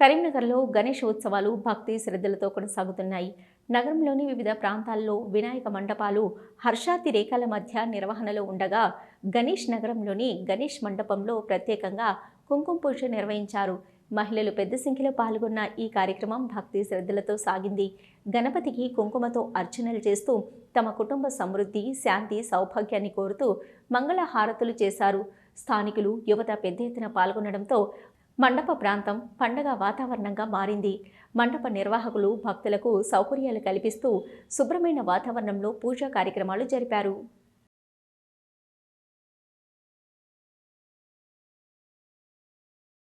కరీంనగర్లో గణేష్ ఉత్సవాలు భక్తి శ్రద్ధలతో కొనసాగుతున్నాయి. నగరంలోని వివిధ ప్రాంతాల్లో వినాయక మండపాలు హర్షాతి రేఖల మధ్య నిర్వహణలో ఉండగా గణేష్ నగరంలోని గణేష్ మండపంలో ప్రత్యేకంగా కుంకుమ పూజ నిర్వహించారు. మహిళలు పెద్ద సంఖ్యలో పాల్గొన్న ఈ కార్యక్రమం భక్తి శ్రద్ధలతో సాగింది. గణపతికి కుంకుమతో అర్చనలు చేస్తూ తమ కుటుంబ సమృద్ధి శాంతి సౌభాగ్యాన్ని కోరుతూ మంగళ హారతులు చేశారు. స్థానికులు యువత పెద్ద ఎత్తున పాల్గొనడంతో మండప ప్రాంతం పండగ వాతావరణంగా మారింది. మండప నిర్వాహకులు భక్తులకు సౌకర్యాలు కల్పిస్తూ శుభ్రమైన వాతావరణంలో పూజా కార్యక్రమాలు జరిపారు.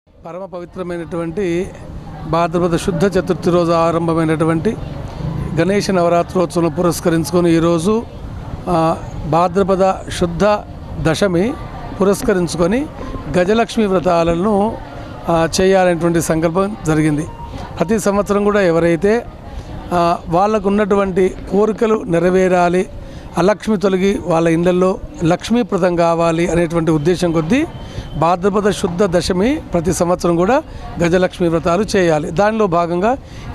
పరమ పవిత్రమైనటువంటి భాద్రపద శుద్ధ చతుర్థి రోజు ఆరంభమైనటువంటి గణేష నవరాత్రోత్సవం పురస్కరించుకొని ఈరోజు భాద్రపద శుద్ధ దశమి పురస్కరించుకొని గజలక్ష్మి వ్రతాలను చేయాలనేటువంటి సంకల్పం జరిగింది. ప్రతి సంవత్సరం కూడా ఎవరైతే వాళ్ళకు ఉన్నటువంటి కోరికలు నెరవేరాలి అలక్ష్మి తొలగి వాళ్ళ ఇళ్ళలో లక్ష్మీప్రదం కావాలి అనేటువంటి ఉద్దేశం కొద్దీ భాద్రపద శుద్ధ దశమి ప్రతి సంవత్సరం కూడా గజలక్ష్మి వ్రతాలు చేయాలి. దానిలో భాగంగా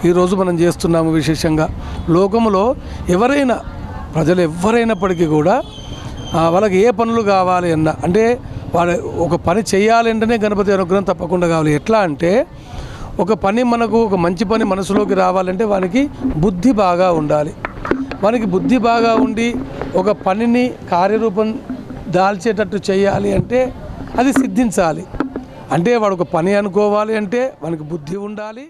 ఈరోజు మనం చేస్తున్నాము విశేషంగా. లోకములో ఎవరైనా ప్రజలు ఎవరైనప్పటికీ కూడా వాళ్ళకి ఏ పనులు కావాలి అన్న అంటే పని ఒక పని చేయాలంటేనే గణపతి అనుగ్రహం తప్పకుండా కావాలి. ఎట్లా అంటే ఒక పని మనకు ఒక మంచి పని మనసులోకి రావాలంటే వానికి బుద్ధి బాగా ఉండాలి. వానికి బుద్ధి బాగా ఉండి ఒక పనిని కార్యరూపం దాల్చేటట్టు చేయాలి అంటే అది సిద్ధించాలి. అంటే వాడు ఒక పని అనుకోవాలి అంటే వానికి బుద్ధి ఉండాలి.